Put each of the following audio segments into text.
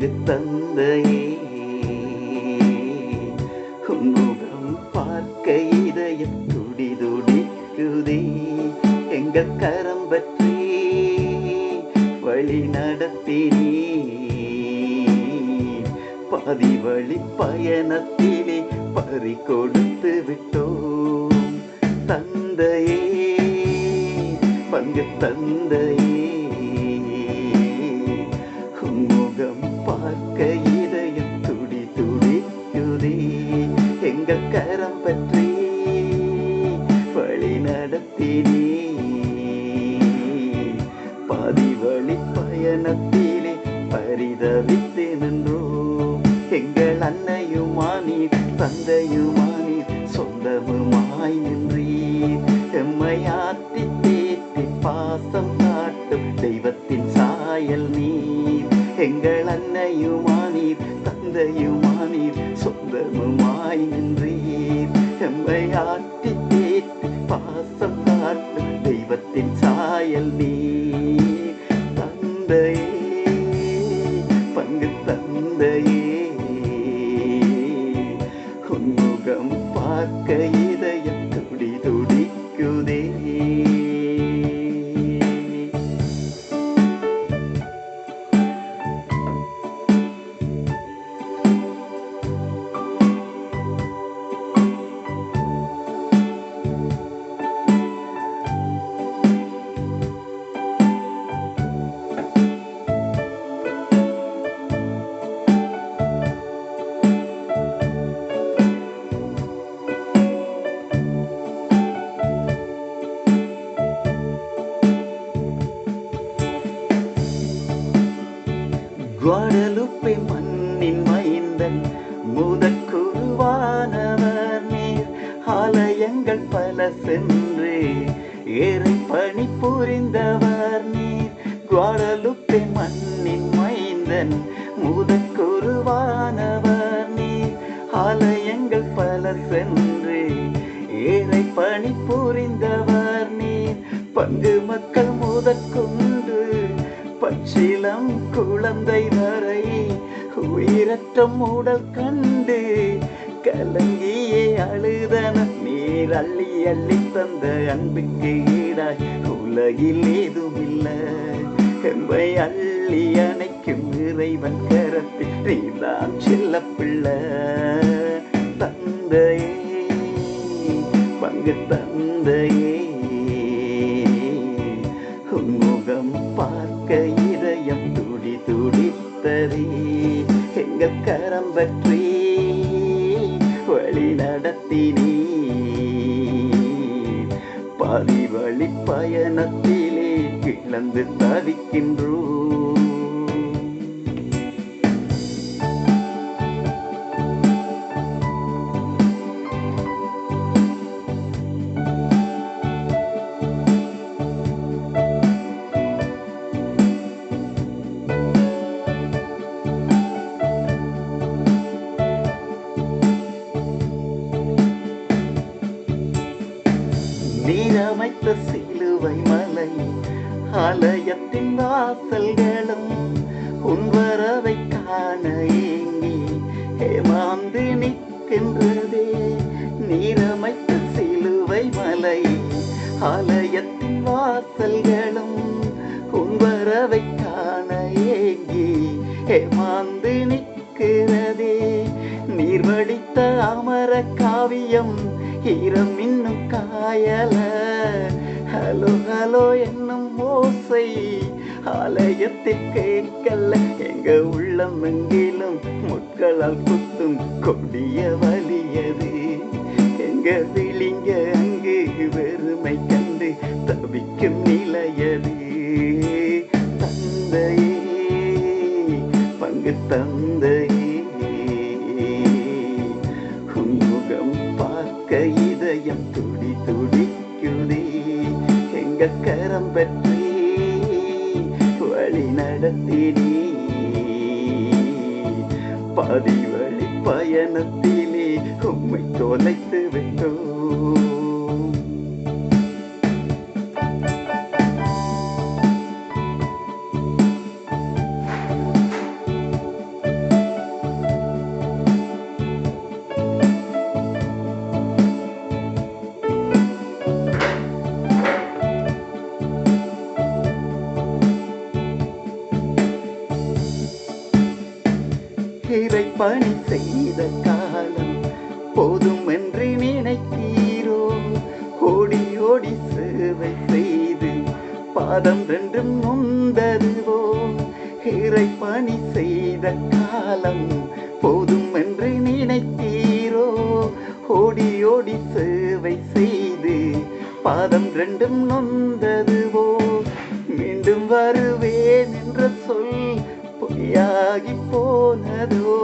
பங்கு தந்தையே. உன்முகம் பார்க்க இதய துடி துடிக்குதே. எங்கள் கரம் பற்றி வழி நடத்தினே. பாதி வழி பயணத்திலே பறி கொடுத்து விட்டோம். தந்தையே பங்கு தந்தையே. முகம் பார்க்க இதயம் துடி துடிக்குதே. எங்கள் கரம் பற்றி வழி நடத்தினே. பாதி வழி பயணத்திலே பரிதவித்து நின்றோ எங்கள் அன்னையுமா நீர் தந்தையுமா நீர் சொந்தமுமாய் நின்றீர். எம்மையாற்றி தேத்தி பாசம் காட்டும் தெய்வத்தின் சாயல் நீர். எங்கள் அன்னையுமானீர் தந்தையுமானீர் சொந்தமுமாய் நின்றீர். எம்மை ஆட்டி தேற்றி பாசம் காட்டும் தெய்வத்தின் சாயல் நீர். தந்தையே கந்தன் முதற் குருவானவர் நீர். ஆலயங்கள் பல சென்று ஏறை பணி புரிந்தவர் நீர். குவாடலுப்பை மண்ணின் மைந்தன் முதற் குருவானவர் நீர். ஆலயங்கள் பல சென்று ஏறை பணி புரிந்தவர் நீர். பங்கு மக்கள் முதற்கொண்டு பச்சிலம் குழந்தை வர இரட்டம் உடல் கண்டு கலங்கியே அழுதன. நீர் அள்ளி அள்ளி தந்த அன்புக்கு ஈடாய். உலகில் ஏதுமில்லை. எம்பை அள்ளி அணைக்கும் இறைவன் கரத்தில் நீதான் செல்ல பிள்ளை தந்தையே பங்கு தந்தையே கரம் பற்றி வழி நடத்தினீ பாதி வழி பயணத்திலே கிளந்து தவிக்கின்றோம். நீரமைத்த சிலுவை மலை ஆலயத்தின் வாசல்களும் உன் வரவை காண ஏங்கி ஏமாந்து நிற்கின்றதே. நீரமைத்த சிலுவை மலை ஆலயத்தின் வாசல்களும் உன் வரவை காண ஏங்கி ஏமாந்து நிற்கிறதே. நீர் வடித்த அமர காவியம் ஈரம் இன்னும் காயல. ஹலோ ஹலோ என்னும் ஓசை. ஆலயத்தில் கேட்கல. எங்க உள்ளம் எங்கிலும் முட்களால் குத்தும் கொடிய வலியது எங்க விழிங்க அங்கு வெறுமை கண்டு தவிக்கும் நீ எங்க இதயம் துடி துடிக்குதே. எங்க கரம் பற்றி. வழி நடத்தினீ. பாதி வழி பயணத்திலே உம்மை தொலைத்து விட்டோம். பாதம் ரெண்டும் நொந்ததுவோ? இறை பணி செய்த காலம் போதும் என்று நினைத்தீரோ? ஓடி ஓடி சேவை செய்து பாதம் ரெண்டும் நொந்ததுவோ? மீண்டும் வருவேன் என்ற சொல் பொய்யாகி போனதோ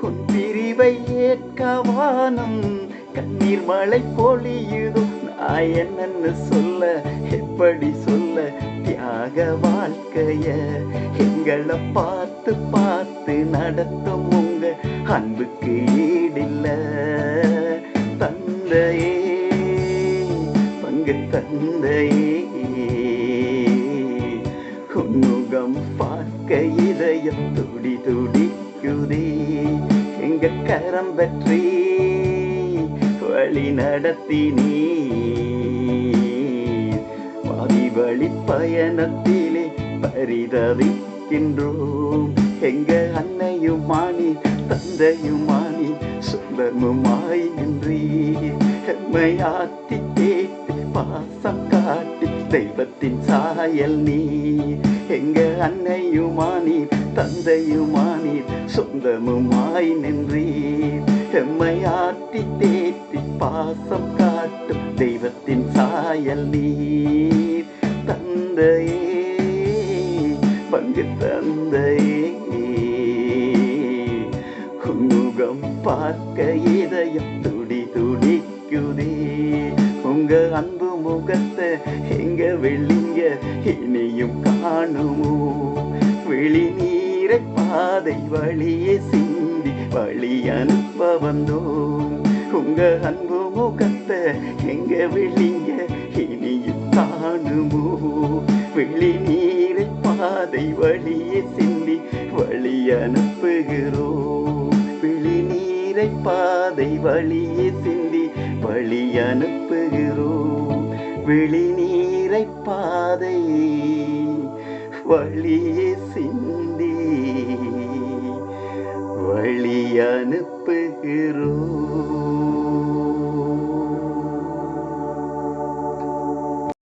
உன் பிரிவை ஏற்கவானம் கண்ணீர் மழை பொழியுதோ? நான் என்னன்னு சொல்ல எப்படி சொல்ல? தியாக வாழ்க்கைய எங்களை பார்த்து பார்த்து நடத்தும் உங்க அன்புக்கு ஈடில்ல. தந்தையே பங்கு தந்தையே உன்முகம் பார்க்க இதயம் துடி துடிக்குதே. எங்க கரம் பற்றி வழி நடத்தினீ வழி பயணத்திலே பரிதவிக்கின்றோம். எங்க அன்னையுமானி தந்தையுமானி தந்தையும் சொந்தமுமாய் நின்றீர். எம்மையாத்தி தேத்தி பாசம் தெய்வத்தின் சாயல் நீ எங்க அன்னையுமா நீர் தந்தையுமா தந்தையுமானீர் சொந்தமுமாய் நின்றீர். எம்மை ஆட்டி தேத்தி பாசம் காட்டும் தெய்வத்தின் சாயல் நீர். தந்தையே பங்கு தந்தையே. உன்முகம் பார்க்க இதயம் முகத்தை எங்க வெள்ளிங்க இனியும் காணுமோ வெளி நீரை பாதை வழியே சிந்தி வழி அனுப்ப வந்தோம் உங்க அன்பு முகத்தை எங்க வெளிங்க இனியும் காணுமோ வெளி நீரை பாதை வழியே சிந்தி வழி அனுப்புகிறோம் வெளி நீரை பாதை வழியே சிந்தி வழி அனுப்புகிறோம் வெளி பாதை வழியே சிந்தி வழி அனுப்புகிறோம்.